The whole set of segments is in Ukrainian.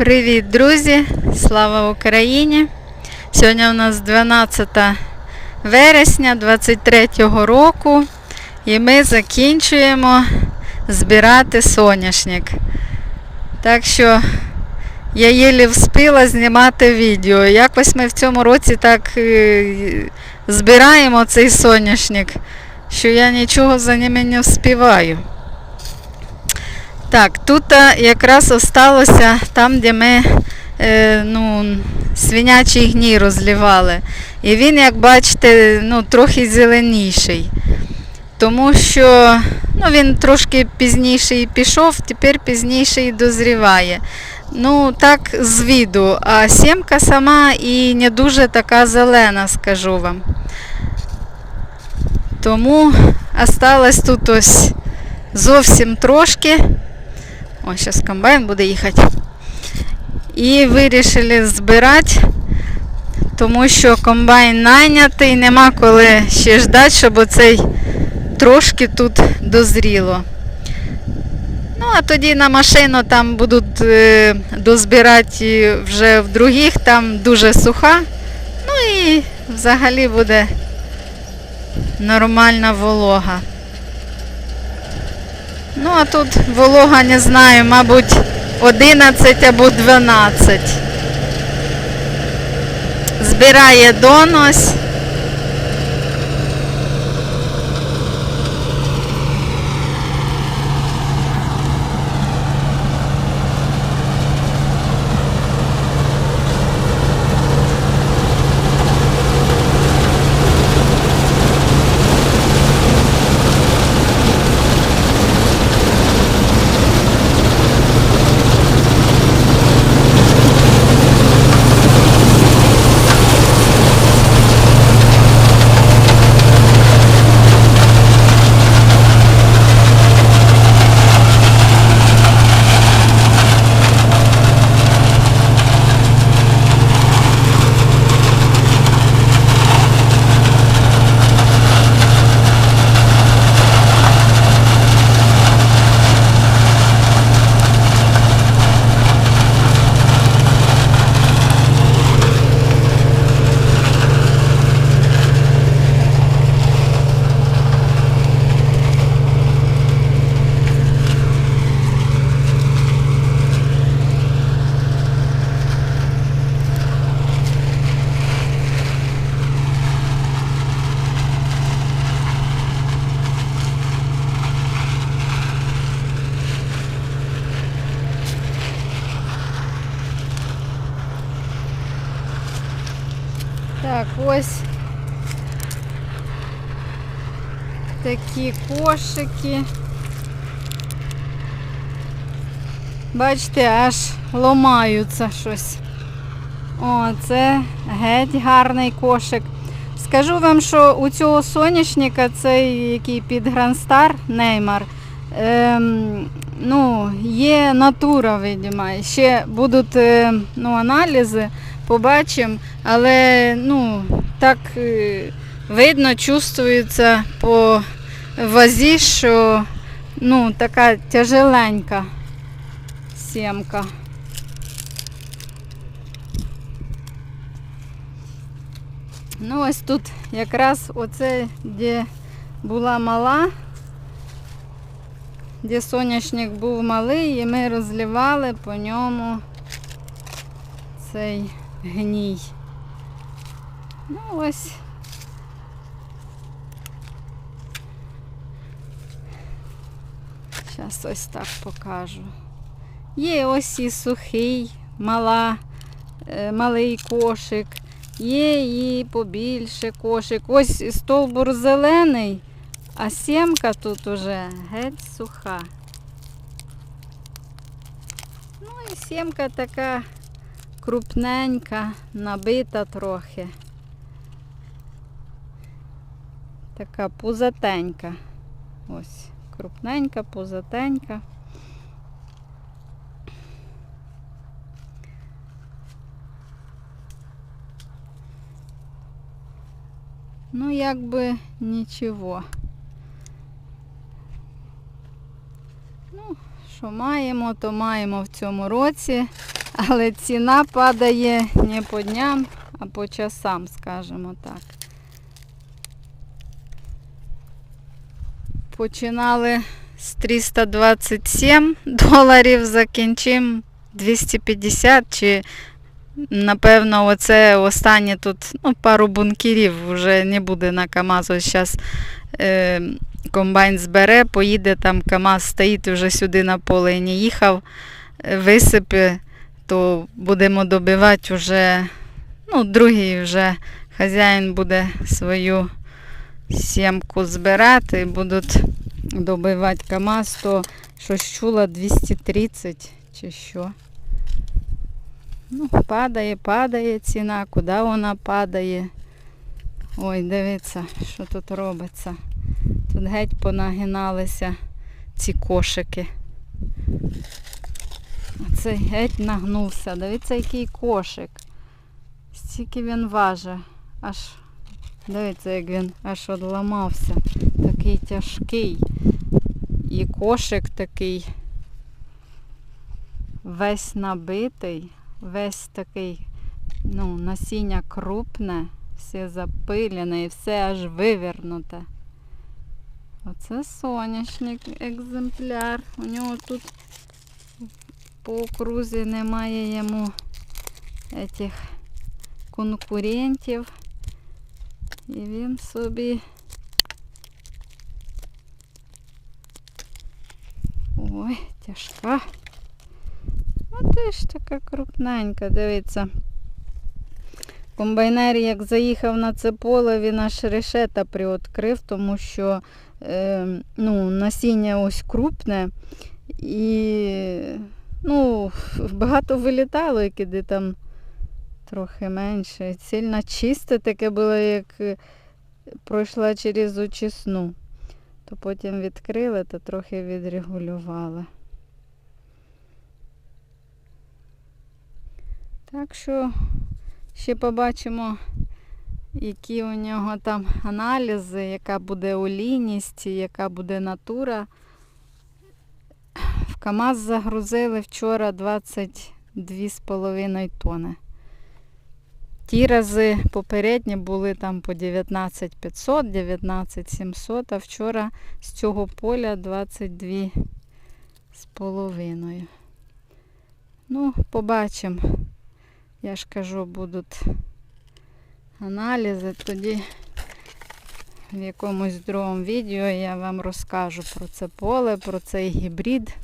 Привіт, друзі! Слава Україні! Сьогодні у нас 12 вересня 23 року і ми закінчуємо збирати соняшник. Так що я єлі встигла знімати відео. Якось ми в цьому році так е, збираємо цей соняшник, що я нічого за ними не вспіваю. Так, тут якраз осталося там, де ми е, ну, свинячий гній розливали. І він, як бачите, ну, трохи зеленіший. Тому що ну, він трошки пізніше і пішов, тепер пізніше і дозріває. Ну, так з виду. А сімка сама і не дуже така зелена, скажу вам. Тому осталось тут ось зовсім трошки. О, зараз комбайн буде їхати. І вирішили збирати, тому що комбайн найнятий, нема коли ще ждати, щоб оцей трошки тут дозріло. Ну, а тоді на машину там будуть е, дозбирати вже в других, там дуже суха. Ну і взагалі буде нормальна волога. Ну, а тут волога, не знаю, мабуть, 11 або 12. Збирає донос. Так, ось такі кошики. Бачите, аж ломаються щось. О, це геть гарний кошик. Скажу вам, що у цього соняшника, цей який під Грандстар Неймар, ем, ну, є натура, видимо. Ще будуть е, ну, аналізи, побачимо, але ну, так е, видно, чувствується по вазі, що ну, така тяжеленька сімка. Ну, ось тут якраз оце, де була мала, де соняшник був малий, і ми розливали по ньому цей гній. Ну, ось. Зараз ось так покажу. Є ось і сухий, мала, е, малий кошик. Є і побільше кошик. Ось стовбур зелений, а сімка тут уже геть суха. Ну і сімка така крупненька, набита трохи. Така пузатенька. Ось, крупненька, пузатенька. Ну, якби нічого. Ну, що маємо, то маємо в цьому році. Але ціна падає не по дням, а по часам, скажімо так. Починали з 327 доларів, закінчимо 250 чи напевно оце останнє тут ну, пару бункерів вже не буде на КАМАЗу. Зараз е, комбайн збере, поїде там КАМАЗ стоїть вже сюди на поле і не їхав, е, висипе, то будемо добивати вже, ну, другий вже хазяїн буде свою сімку збирати, будуть добивати КАМАЗ, то щось чула 230 чи що. Ну, падає, падає ціна, куди вона падає. Ой, дивіться, що тут робиться. Тут геть понагиналися ці кошики. А цей геть нагнувся. Дивіться, який кошик. Стільки він важить. Аж, дивіться, як він аж одламався. Такий тяжкий. І кошик такий весь набитий, весь такий, ну, насіння крупне, все запилене і все аж вивернуте. Оце соняшник екземпляр. У нього тут по окрузі немає йому этих конкурентів. І він собі. Ой, тяжка. Ну, теж така крупненька, дивіться. Комбайнер, як заїхав на це поле, він аж решета приоткрив, тому що е, ну, насіння ось крупне і ну, багато вилітало, який там трохи менше. Сильно чисте таке було, як е, пройшла через очисну. То потім відкрили, то трохи відрегулювали. Так що ще побачимо, які у нього там аналізи, яка буде олійність, яка буде натура. В КАМАЗ загрузили вчора 22,5 тони. Ті рази попередні були там по 19 500, 19 700, а вчора з цього поля 22 з половиною. Ну, побачимо. Я ж кажу, будуть аналізи, тоді в якомусь другому відео я вам розкажу про це поле, про цей гібрид.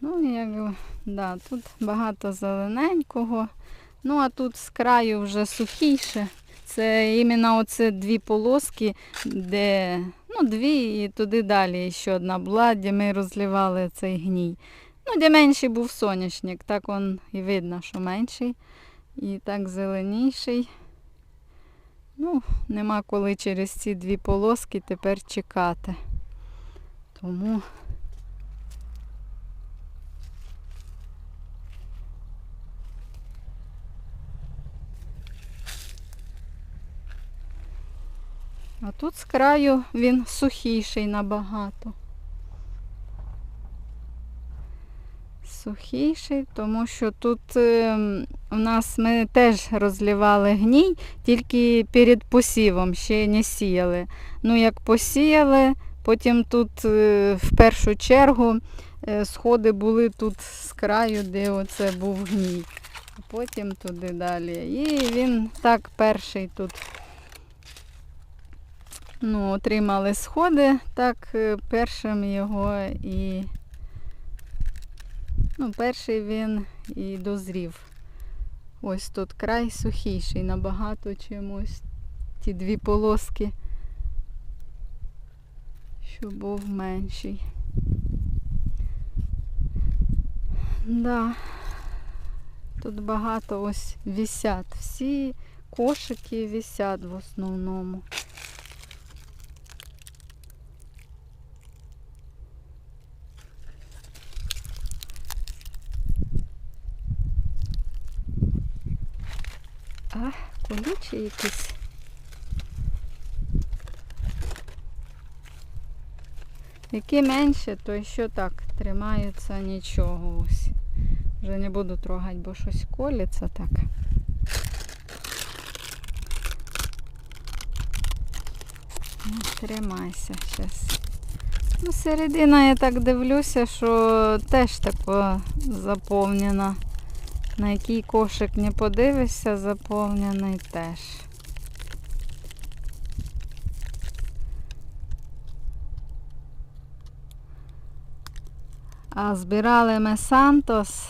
Ну, як, да, тут багато зелененького. Ну, а тут з краю вже сухіше. Це іменно оце дві полоски, де, ну, дві і туди далі ще одна була, де ми розливали цей гній. Ну, де менший був соняшник, так он і видно, що менший. І так зеленіший. Ну, нема коли через ці дві полоски тепер чекати. Тому А тут з краю він сухіший набагато. Сухіший, тому що тут е, у нас ми теж розливали гній, тільки перед посівом ще не сіяли. Ну, як посіяли, потім тут е, в першу чергу е, сходи були тут з краю, де оце був гній. Потім туди далі. І він так перший тут ну, отримали сходи, так е, першим його і ну, перший він і дозрів. Ось тут край сухіший, набагато чимось. Ті дві полоски, що був менший. Да. Тут багато ось висять. Всі кошики висять в основному. А, колючі якісь. Які менше, то що так тримаються нічого ось. Вже не буду трогати, бо щось колиться так. Ну, тримайся зараз. Ну, середина, я так дивлюся, що теж тако заповнена. На який кошик не подивишся, заповнений теж. А збирали ми Сантос,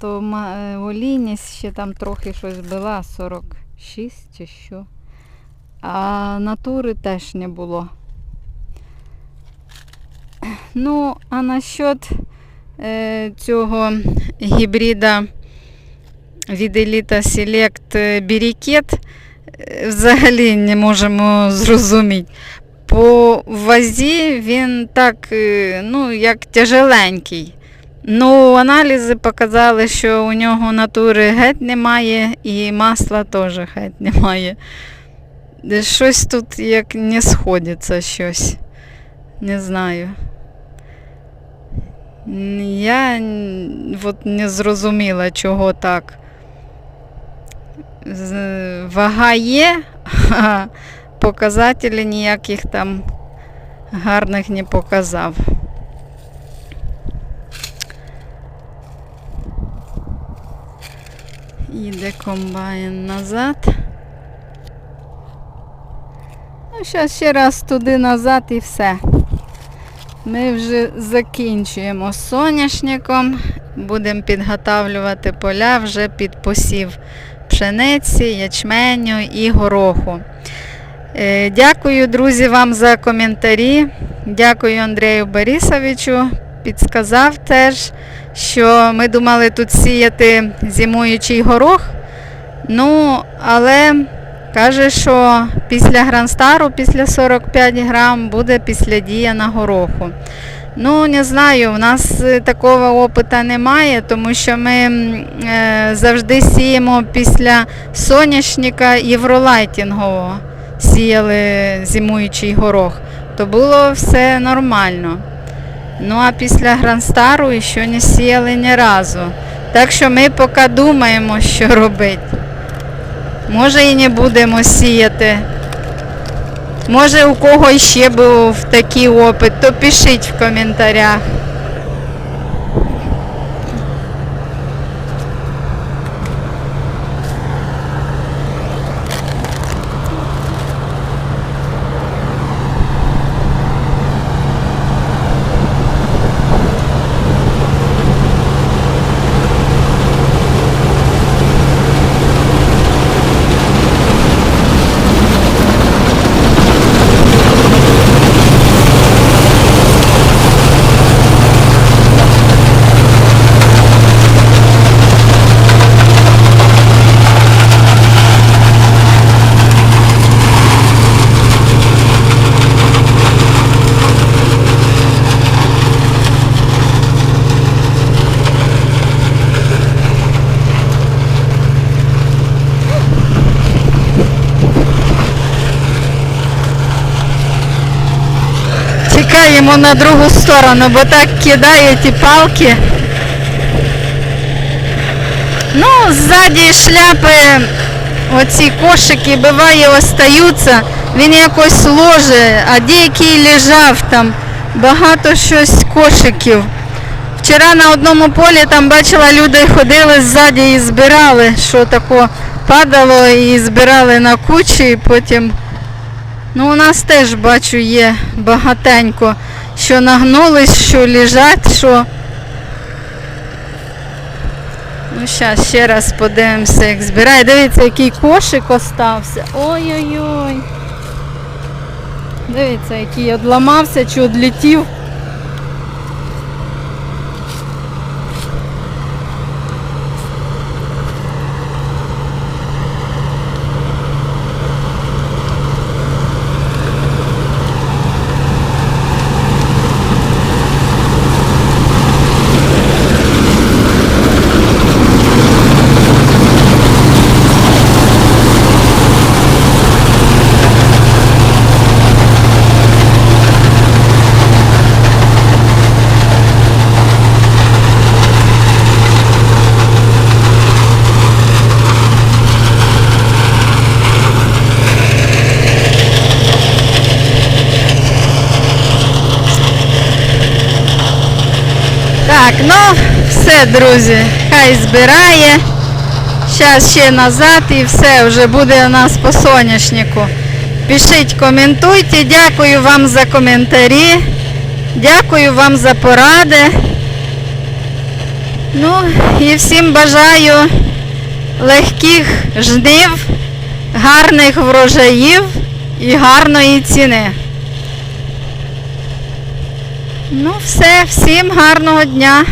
то е, ще там трохи щось була, 46 чи що. А натури теж не було. Ну, а насчет е, цього гібрида від Elita Select е, Бірікет взагалі не можемо зрозуміти. По вазі він так, е, ну, як тяжеленький. Ну, аналізи показали, що у нього натури геть немає і масла теж геть немає. Щось тут як не сходиться щось. Не знаю. Я от не зрозуміла, чого так. Вага є, а показателі ніяких там гарних не показав. Їде комбайн назад. Ну, зараз ще раз туди назад і все. Ми вже закінчуємо соняшником. Будемо підготавлювати поля вже під посів пшениці, ячменю і гороху. Е, Дякую, друзі, вам за коментарі. Дякую Андрію Борисовичу. Підсказав теж, що ми думали тут сіяти зимуючий горох. Ну, але каже, що після Гранстару, після 45 грам, буде післядія на гороху. Ну, не знаю, у нас е, такого опиту немає, тому що ми е, завжди сіємо після соняшника євролайтінгового. Сіяли зимуючий горох, то було все нормально. Ну а після Гранстару ще не сіяли ні разу. Так що ми поки думаємо, що робити. Може і не будемо сіяти. Може у кого ще був такий опит, то пишіть в коментарях. На другу сторону, бо так кидають і палки. Ну, ззаді шляпи, оці кошики, буває, остаються, він якось ложе, а деякий лежав там, багато щось кошиків. Вчора на одному полі там бачила, люди ходили ззаді і збирали, що тако падало і збирали на кучі, і потім Ну, у нас теж бачу є багатенько, що нагнулись, що лежать, що. Ну, зараз ще раз подивимося, як збирає. Дивіться, який кошик остався. Ой-ой-ой. Дивіться, який одламався чи одлетів. Друзі, хай збирає. Зараз ще назад і все, вже буде у нас по соняшнику. Пишіть, коментуйте. Дякую вам за коментарі. Дякую вам за поради. Ну і всім бажаю легких жнив, гарних врожаїв і гарної ціни. Ну, все, всім гарного дня.